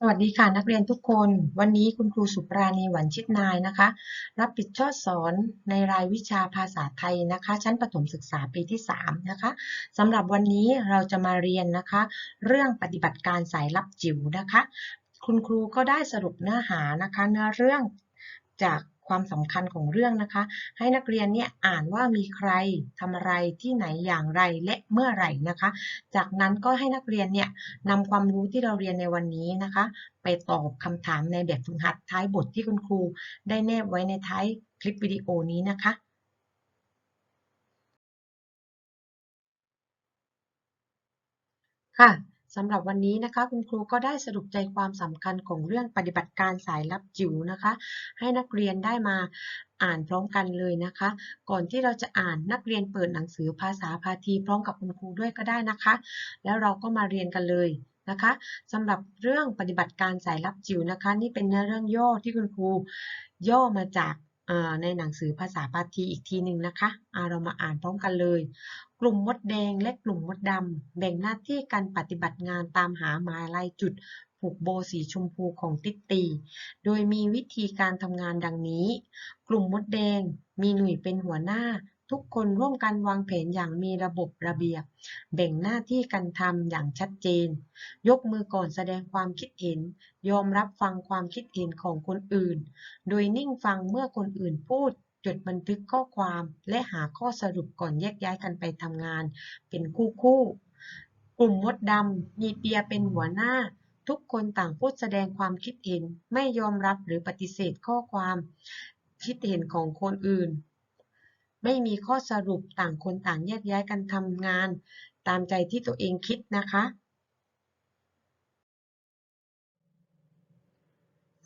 สวัสดีค่ะนักเรียนทุกคน วันนี้คุณครูสุปราณีหวันชิดนายนะคะ รับผิดชอบสอนในรายวิชาภาษาไทยนะคะ ชั้นประถมศึกษาปีที่3นะคะสำหรับวันนี้เราจะมาเรียนนะคะ เรื่องปฏิบัติการสายลับจิ๋วนะคะ คุณครูก็ได้สรุปเนื้อหานะคะ เนื้อเรื่องจาก ความสำคัญของเรื่องนะคะ ให้นักเรียนเนี่ยอ่านว่ามีใครทำอะไรที่ไหนอย่างไรและเมื่อไหร่นะคะ จากนั้นก็ให้นักเรียนเนี่ยนำความรู้ที่เราเรียนในวันนี้นะคะ ไปตอบคำถามในแบบฝึกหัดท้ายบทที่คุณครู ได้แนบไว้ในท้ายคลิปวิดีโอนี้นะคะค่ะ สำหรับวันนี้นะคะ คุณครูก็ได้สรุปใจความสำคัญของเรื่องปฏิบัติการสายลับจิ๋วนะคะ ให้นักเรียนได้มาอ่านพร้อมกันเลยนะคะ ก่อนที่เราจะอ่านนักเรียนเปิดหนังสือภาษาพาทีพร้อมกับคุณครูด้วยก็ได้นะคะ แล้วเราก็มาเรียนกันเลยนะคะสำหรับเรื่องปฏิบัติการสายลับจิ๋วนะคะ นี่เป็นเนื้อเรื่องย่อที่คุณครูย่อมาจาก ในหนังสือภาษาบาทีอีกทีหนึ่งนะคะเรามาอ่านพร้อมกันเลย กลุ่มมดแดงและกลุ่มมดดำแบ่งหน้าที่การปฏิบัติงานตามหาหมายลายจุดผูกโบสีชมพูของติ๊ตตี โดยมีวิธีการทำงานดังนี้ กลุ่มมดแดงมีหน่วยเป็นหัวหน้า ทุกคนร่วมกันวางแผนอย่างมีระบบระเบียบ แบ่งหน้าที่กันทำอย่างชัดเจน ยกมือก่อนแสดงความคิดเห็น ยอมรับฟังความคิดเห็นของคนอื่น โดยนิ่งฟังเมื่อคนอื่นพูด จดบันทึกข้อความและหาข้อสรุปก่อนแยกย้ายกันไปทำงาน เป็นคู่คู่ กลุ่มมดดำมีเปียเป็นหัวหน้าทุกคนต่างพูดแสดงความคิดเห็น ไม่ยอมรับหรือปฏิเสธข้อความ คิดเห็นของคนอื่น ไม่มีข้อสรุปต่างคนต่างแยกย้ายกันทำงาน ตามใจที่ตัวเองคิดนะคะ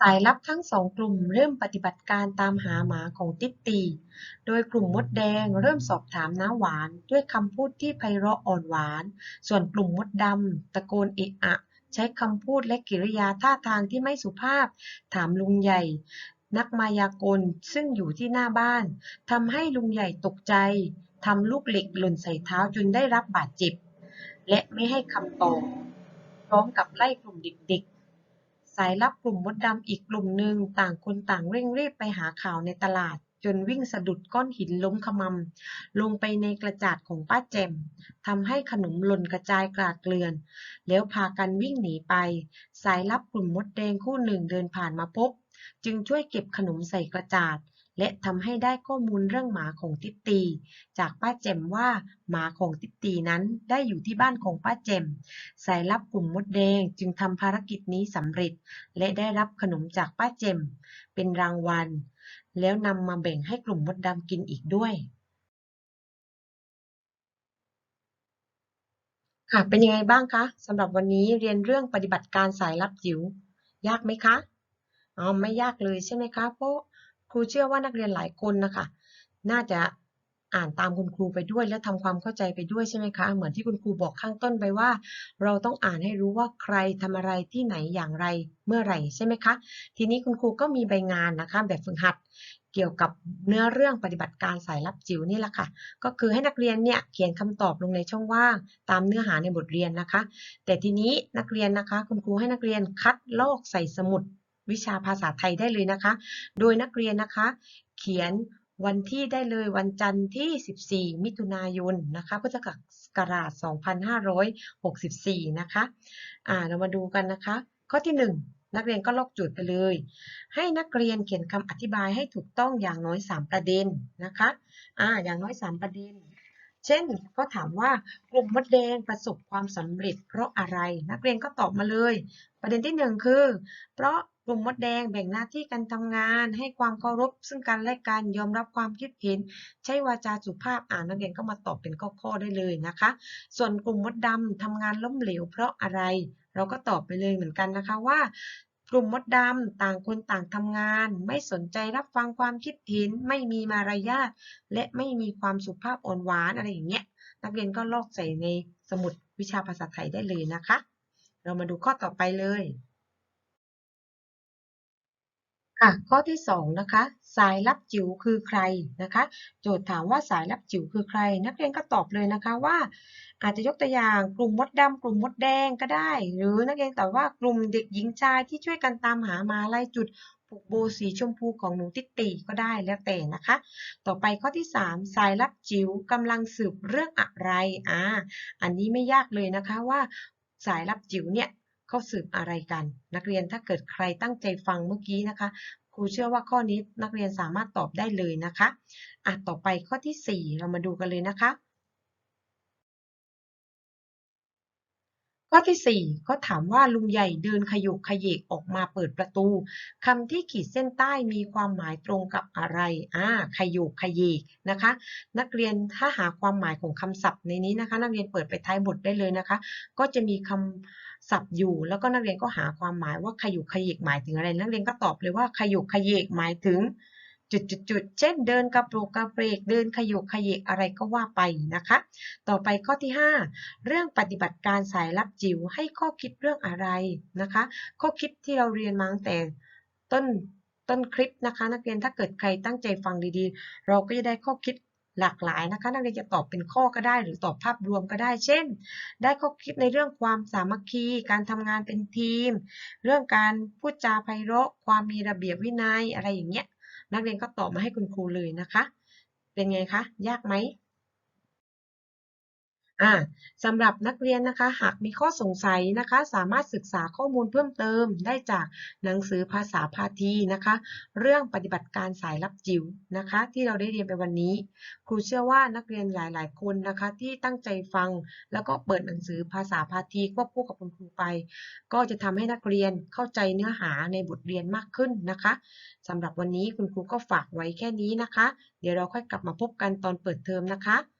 สายลับทั้งสองกลุ่มเริ่มปฏิบัติการตามหาหมาของติ๊ตตี โดยกลุ่มมดแดงเริ่มสอบถามน้าหวานด้วยคำพูดที่ไพเราะอ่อนหวาน ส่วนกลุ่มมดดำตะโกนเอะอะใช้คำพูดและกิริยาท่าทางที่ไม่สุภาพ ถามลุงใหญ่ นักมายากลซึ่งอยู่ที่หน้าบ้านทำให้ลุงใหญ่ตกใจทำลูกเหล็กหล่นใส่เท้าจนได้รับบาดเจ็บ และไม่ให้คำตอบพร้อมกับไล่กลุ่มเด็กๆ สายลับกลุ่มมดดำอีกกลุ่มหนึ่งต่างคนต่างเร่งรีบไปหาข่าวในตลาด จนวิ่งสะดุดก้อนหินล้มขมำลงไปในกระจาดของป้าแจมทำให้ขนมหล่นกระจายกลาดเกลื่อน แล้วพากันวิ่งหนีไป สายลับกลุ่มมดแดงคู่หนึ่งเดินผ่านมาพบ จึงช่วยเก็บขนมใส่กระจาด และทำให้ได้ข้อมูลเรื่องหมาของติตตี จากป้าแจมว่าหมาของติตตีนั้นได้อยู่ที่บ้านของป้าแจมสายลับกลุ่มมดแดงจึงทำภารกิจนี้สำเร็จ และได้รับขนมจากป้าแจมเป็นรางวัล แล้วนำมาแบ่งให้กลุ่มมดดำกินอีกด้วยค่ะ เป็นยังไงบ้างคะสำหรับวันนี้เรียนเรื่องปฏิบัติการสายลับจิ๋วยากไหมคะ อ๋อไม่ยากเลยใช่ไหมคะเพราะครูเชื่อว่านักเรียนหลายคนนะคะน่าจะอ่านตามคุณครูไปด้วย และทำความเข้าใจไปด้วยใช่ไหมคะ เหมือนที่คุณครูบอกข้างต้นไปว่า เราต้องอ่านให้รู้ว่าใครทำอะไรที่ไหนอย่างไรเมื่อไหร่ใช่ไหมคะ ทีนี้คุณครูก็มีใบงานนะคะ แบบฝึกหัดเกี่ยวกับเนื้อเรื่องปฏิบัติการสายลับจิ๋วนี่แหละค่ะ ก็คือให้นักเรียนเนี่ยเขียนคำตอบลงในช่องว่างตามเนื้อหาในบทเรียนนะคะ แต่ทีนี้นักเรียนนะคะ คุณครูให้นักเรียนคัดลอกใส่สมุด วิชาภาษาไทยได้เลยนะคะ โดยนักเรียนนะคะ เขียนวันที่ได้เลยวันจันทร์ที่ 14 มิถุนายนนะคะพุทธศักราช 2564 นะคะอ่าเรามาดูกันนะคะ ข้อที่ 1 นักเรียนก็ลอกจุดไปเลย ให้นักเรียนเขียนคำอธิบายให้ถูกต้องอย่างน้อย 3 ประเด็นนะคะอ่าอย่างน้อย 3 ประเด็น เช่นก็ถามว่ากลุ่มมดแดงประสบความสำเร็จ เพราะอะไรนักเรียนก็ตอบมาเลย ประเด็นที่ 1 คือ เพราะกลุ่มมดแดงแบ่งหน้าที่กันทำงาน ให้ความเคารพ ซึ่งกันและกันยอมรับความคิดเห็น ใช้วาจาสุภาพอ่านนักเรียนก็มาตอบเป็นข้อๆได้เลยนะคะ ส่วนกลุ่มมดดำทำงานล้มเหลว เพราะอะไรเราก็ตอบไปเลยเหมือนกันนะคะว่า กลุ่มมดดำต่างคนต่างทำงาน ไม่สนใจรับฟังความคิดเห็น ไม่มีมารยาทและไม่มีความสุภาพอ่อนหวานอะไรอย่างเงี้ย นักเรียนก็ลอกใส่ในสมุดวิชาภาษาไทยได้เลยนะคะ เรามาดูข้อต่อไปเลย ค่ะ ข้อที่สองนะคะ สายลับจิ๋วคือใครนะคะ โจทย์ถามว่าสายลับจิ๋วคือใคร นักเรียนก็ตอบเลยนะคะว่า อาจจะยกตัวอย่างกลุ่มมดดำกลุ่มมดแดงก็ได้ หรือนักเรียนตอบว่ากลุ่มเด็กหญิงชายที่ช่วยกันตามหามาลายจุดผูกโบสีชมพูของหนูติตีก็ได้แล้วแต่นะคะ ต่อไปข้อที่ 3 สายลับจิ๋วกำลังสืบเรื่องอะไรอ่าอันนี้ไม่ยากเลยนะคะว่าสายลับจิ๋วเนี่ย เขาสืบอะไรกัน นักเรียนถ้าเกิดใครตั้งใจฟังเมื่อกี้นะคะ ครูเชื่อว่าข้อนี้นักเรียนสามารถตอบได้เลยนะคะอะต่อไปข้อที่ 4 เรามาดูกันเลยนะคะ ข้อที่4เขาถามว่าลุงใหญ่เดินขยุกขยเยกออกมาเปิดประตูคำที่ขีดเส้นใต้มีความหมายตรงกับอะไรอ่าขยุกขยเยกนะคะ นักเรียนถ้าหาความหมายของคำศัพท์ในนี้นะคะ นักเรียนเปิดไปท้ายบทได้เลยนะคะ ก็จะมีคำศัพท์อยู่ แล้วก็นักเรียนก็หาความหมายว่าขยุกขยเยกหมายถึงอะไร นักเรียนก็ตอบเลยว่าขยุกขยเยกหมายถึง จุดๆเช่นเดินกระโปรงกระเปรกเดินขยุกขยเยกอะไรก็ว่าไปนะคะ ต่อไปข้อที่ 5 เรื่องปฏิบัติการสายลับจิ๋วให้ข้อคิดเรื่องอะไรนะคะ ข้อคิดที่เราเรียนมาตั้งแต่ต้นต้นคลิปนะคะนักเรียนถ้าเกิดใครตั้งใจฟังดีๆ เราก็จะได้ข้อคิดหลากหลายนะคะนักเรียนจะตอบเป็นข้อก็ได้ หรือตอบภาพรวมก็ได้ เช่น ได้ข้อคิดในเรื่องความสามัคคี การทำงานเป็นทีม เรื่องการพูดจาไพเราะความมีระเบียบวินัยอะไรอย่างเงี้ย นักเรียนก็ตอบมาให้คุณครูเลยนะคะ เป็นไงคะ ยากไหม อ่าสำหรับนักเรียนนะคะ หากมีข้อสงสัยนะคะ สามารถศึกษาข้อมูลเพิ่มเติมได้จากหนังสือภาษาพาทีนะคะ เรื่องปฏิบัติการสายลับจิ๋วนะคะ ที่เราได้เรียนไปวันนี้ ครูเชื่อว่านักเรียนหลาย ๆ คนนะคะ ที่ตั้งใจฟัง แล้วก็เปิดหนังสือภาษาพาทีควบคู่กับคุณครูไป ก็จะทำให้นักเรียนเข้าใจเนื้อหาในบทเรียนมากขึ้นนะคะสำหรับวันนี้คุณครูก็ฝากไว้แค่นี้นะคะ เดี๋ยวเราค่อยกลับมาพบกันตอนเปิดเทอมนะคะ